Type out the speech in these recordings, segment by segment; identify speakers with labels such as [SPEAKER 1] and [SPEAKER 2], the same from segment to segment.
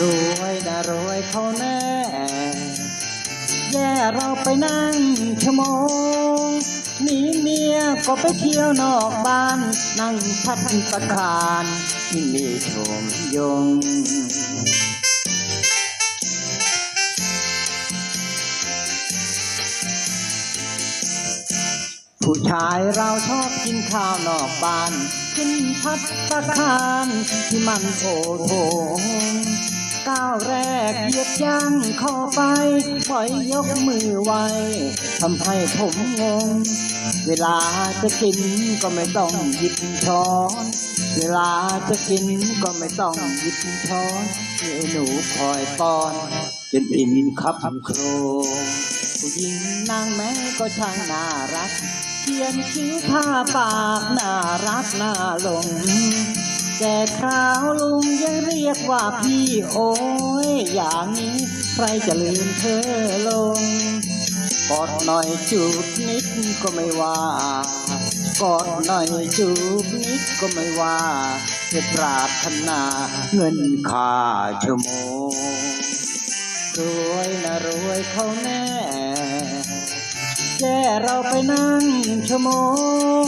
[SPEAKER 1] รวยนะรวยเขาแน่แย่เราไปนั่งชั่วโมงหนีเมียก็ไปเที่ยวนอกบ้าน นั่งพัดตะคารที่มีชมยงผู้ชายเราชอบกินข้าวนอกบ้านขึ้นพัดตะคารที่มันโอโถง ก้าวแรกเหยียบย่างเข้าไปปล่อยยกมือไว้ทำให้ผมงง เวลาจะกินก็ไม่ต้องหยิบช้อน เวลาจะกินก็ไม่ต้องหยิบช้อนให้หนูคอยป้อนจนอิ่มครับโครงผู้หญิงนางแม้ก็ช่างน่ารักเขียนคิ้วทาปากน่ารักน่าหลง แต่คราวลุงยังเรียกว่าพี่โอ้ยอย่างนี้ใครจะลืมเธอลง กอดหน่อยจูบนิดก็ไม่ว่า กอดหน่อยจูบนิดก็ไม่ว่าจะปราถนาเงินค่าชั่วโมงรวยนะรวยเขาแน่ แย่เราไปนั่งชั่วโมง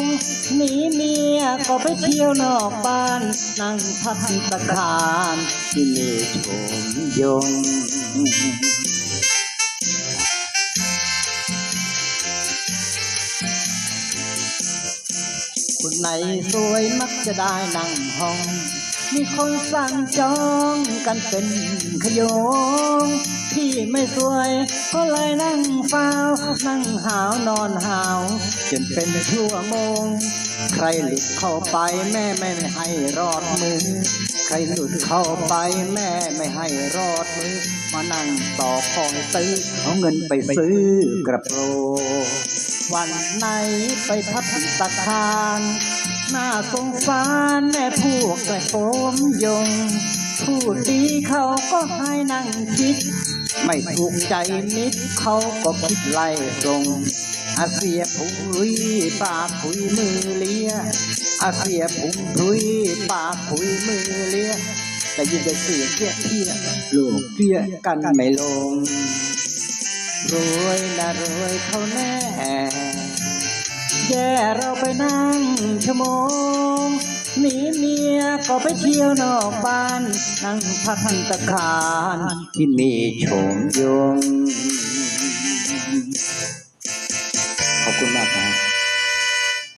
[SPEAKER 1] หนีเมียก็ไปเที่ยวนอกบ้าน นั่งพักตะคารที่มีชมยงคนไหนสวยมักจะได้นั่งห้อง มีคนสั่งจองกันเป็นขยงที่ไม่สวย ก็เลยนั่งเฝ้านั่งหาวนอนหาวจนเป็นชั่วโมง ใครหลุดเข้าไปแม่ไม่ให้รอดมือ ใครหลุดเข้าไปแม่ไม่ให้รอดมือ มานั่งต่อคอยตื้อเอาเงินไปซื้อกระโปรงวันไหนไปพัดตะคาร น่าสงสารแม่พวกแต่ผมยง พูดดีเขาก็ให้นั่งคิด ไม่ถูกใจนิดเขาก็คิดไล่ตรงอาเสียผุงรุยปากผุยมือเลียอาเสียผุงรุยปากผุยมือเลียแต่ยินได้เสียเทียเทียโลกเทียกันไม่ลงรวยนะรวยเขาแน่ แย่เราไปนั่งชั่วโมงหนีเมียก็ไปเที่ยวนอกบ้าน นั่งพักตะคารที่มีโฉมยง